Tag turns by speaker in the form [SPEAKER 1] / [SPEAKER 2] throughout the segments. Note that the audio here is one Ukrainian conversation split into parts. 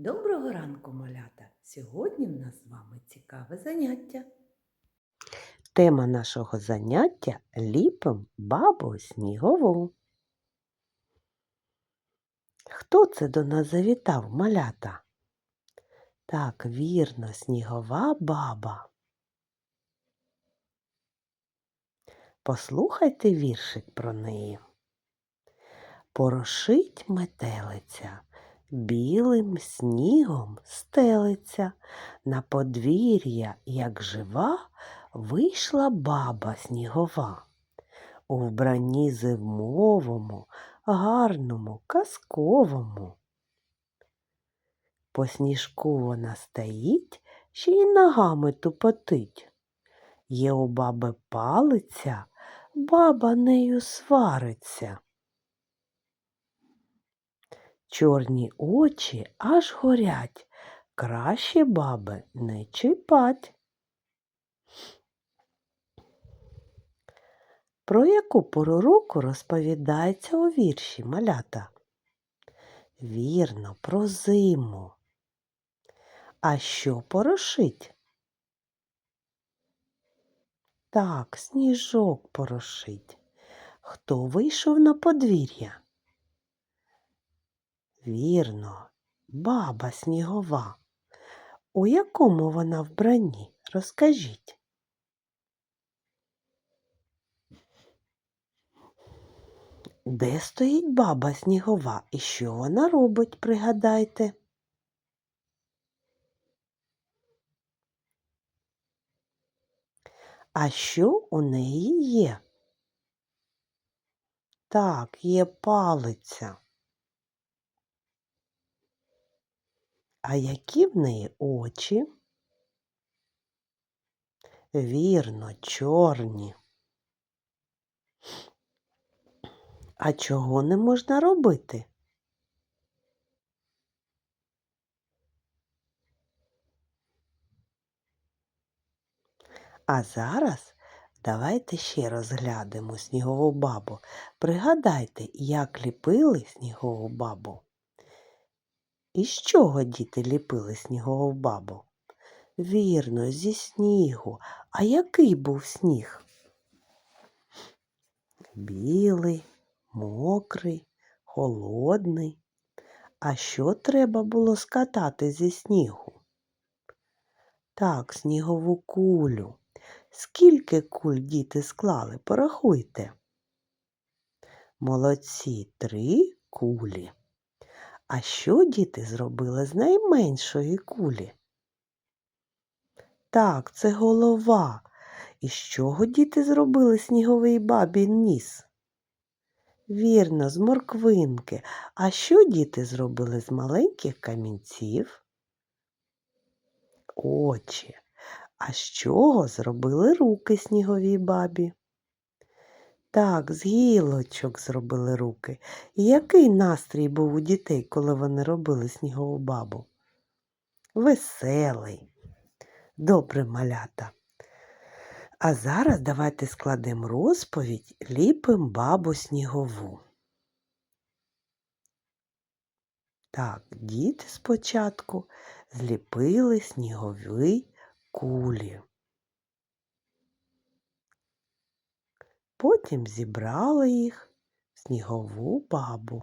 [SPEAKER 1] Доброго ранку, малята! Сьогодні в нас з вами цікаве заняття.
[SPEAKER 2] Тема нашого заняття ліпим бабу снігову. Хто це до нас завітав, малята? Так, вірно, снігова баба. Послухайте віршик про неї. Порошить метелиця, білим снігом стелиться, на подвір'я, як жива, вийшла баба снігова. У вбранні зимовому, гарному, казковому. По сніжку вона стоїть, ще й ногами тупотить. Є у баби палиця, баба нею свариться. Чорні очі аж горять, краще баби не чіпать. Про яку пору року розповідається у вірші малята? Вірно, про зиму. А що порошить? Так, сніжок порошить. Хто вийшов на подвір'я? Вірно, баба снігова. У якому вона вбранні? Розкажіть. Де стоїть баба снігова і що вона робить, пригадайте? А що у неї є? Так, є палиця. А які в неї очі? Вірно, чорні. А чого не можна робити? А зараз давайте ще розглянемо снігову бабу. Пригадайте, як ліпили снігову бабу. І з чого діти ліпили снігову бабу? Вірно, зі снігу. А який був сніг? Білий, мокрий, холодний. А що треба було скатати зі снігу? Так, снігову кулю. Скільки куль діти склали? Порахуйте. Молодці три кулі. А що діти зробили з найменшої кулі? Так, це голова. І з чого діти зробили сніговий бабін ніс? Вірно, з морквинки. А що діти зробили з маленьких камінців? Очі. А з чого зробили руки сніговій бабі? Так, з гілочок зробили руки. І який настрій був у дітей, коли вони робили снігову бабу? Веселий. Добре малята. А зараз давайте складемо розповідь ліпим бабу снігову. Так, діти спочатку зліпили снігові кулі. Потім зібрали їх в снігову бабу.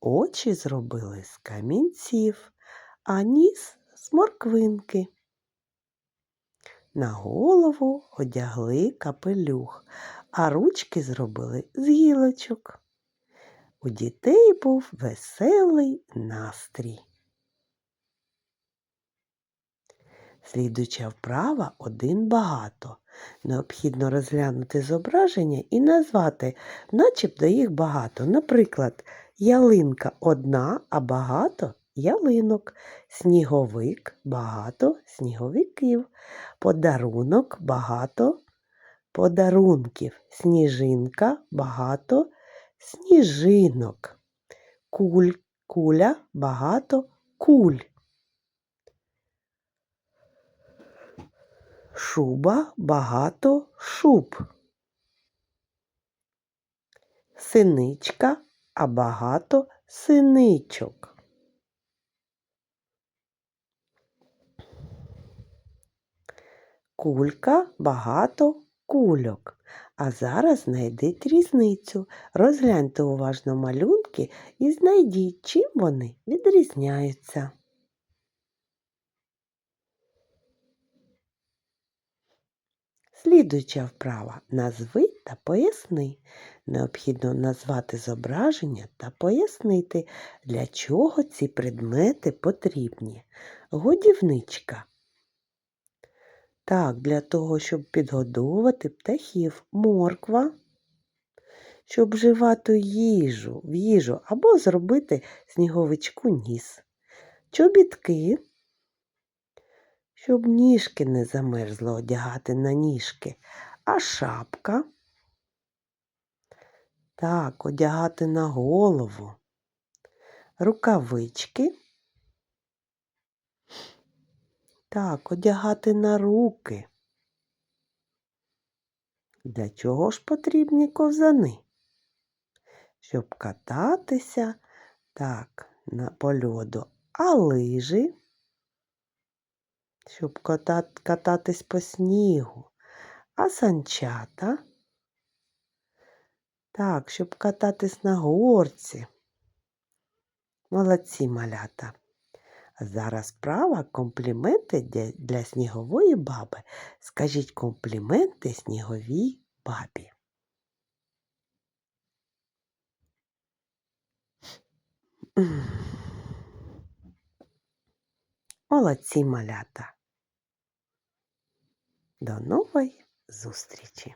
[SPEAKER 2] Очі зробили з камінців, а ніс з морквинки. На голову одягли капелюх, а ручки зробили з гілочок. У дітей був веселий настрій. Слідуча вправа один багато. Необхідно розглянути зображення і назвати, начебто їх багато. Наприклад, ялинка одна, а багато ялинок, сніговик багато сніговиків, подарунок багато подарунків, сніжинка багато сніжинок, куль, куля багато куль. Шуба багато шуб. Синичка, а багато синичок. Кулька багато кульок. А зараз знайдіть різницю. Розгляньте уважно малюнки і знайдіть, чим вони відрізняються. Слідуюча вправа назви та поясни. Необхідно назвати зображення та пояснити, для чого ці предмети потрібні. Годівничка. Так, для того, щоб підгодовувати птахів, морква, щоб вживати їжу, в їжу або зробити сніговичку ніс. Чобітки, щоб ніжки не замерзло одягати на ніжки, а шапка. Так, одягати на голову. Рукавички. Так, одягати на руки. Для чого ж потрібні ковзани? Щоб кататися так, на по льоду, а лижі, щоб кататись по снігу, а санчата, так, щоб кататись на горці. Молодці малята. Зараз права компліменти для снігової баби. Скажіть компліменти сніговій бабі. Молодці малята. До нової зустрічі!